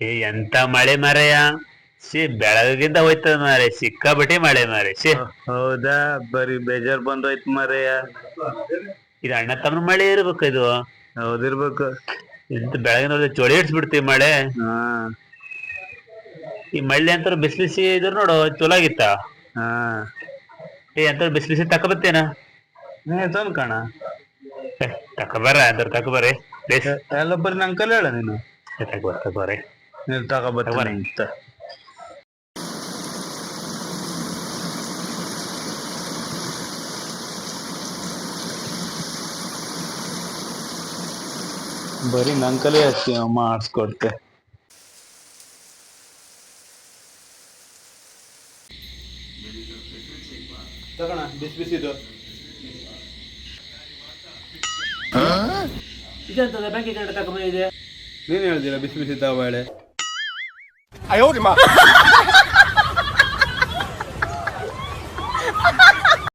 ಏ ಎಂತ ಮಳೆ ಮರೆಯ? ಸಿ ಬೆಳಗಿಂದ ಹೋಯ್ತದ ಮಾರೆ ಸಿಕ್ಕಾಬಟ್ಟಿ ಮಳೆ ಮಾರೆ ಸಿ ಹೌದಾ? ಬರಿ ಬೇಜಾರ್ ಬಂದೋಯ್ತು ಮರೆಯ. ಇದು ಅಣ್ಣ ತಮ್ಮ ಮಳೆ ಇರ್ಬೇಕು ಇದು. ಹೌದಿರ್ಬೇಕು ಇಂತ ಬೆಳಗಿನ ಹೊತ್ತು ಚೊಳಿ ಇಡ್ಸ್ಬಿಡ್ತೀವಿ ಮಳೆ. ಈ ಮಳೆ ಅಂತ ಬಿಸಿಲಿಸಿ ಇದ್ರು ನೋಡು ಚಲೋ ಆಗಿತ್ತ ಏ ಅಂತ ಬಿಸಿಲಿಸಿ ತಕೋಬತ್ತೇನ ಹ್ಮ್ ತಂದ್ ಕಾಣ. ಬರ ಅಂತ ತಕೋಬಾರಿ ಎಲ್ಲ ಬರೀ ನಂಗೆ ಕಲ್ಯಾಣ ನೀನು? ತಕೋಬಾರ ಬರ್ರಿ. 40 ಬರೀ ನಂಕಲೇ ಕಲೆ ಹಚ್ಚಿ ಮಾಡಿಸ್ಕೊಡ್ತೆ ತಗೋಣ ಬಿಸಿ ಬಿಸಿದು. ಇದೆಂತದ ಬ್ಯಾಂಕಿಗೆ ತಗೊಂಡಿದೆ ನೀನು ಹೇಳ್ದಿರ ಬಿಸಿ ಬಿಸಿ ತಾವೇಳೆ 哎呦我的妈！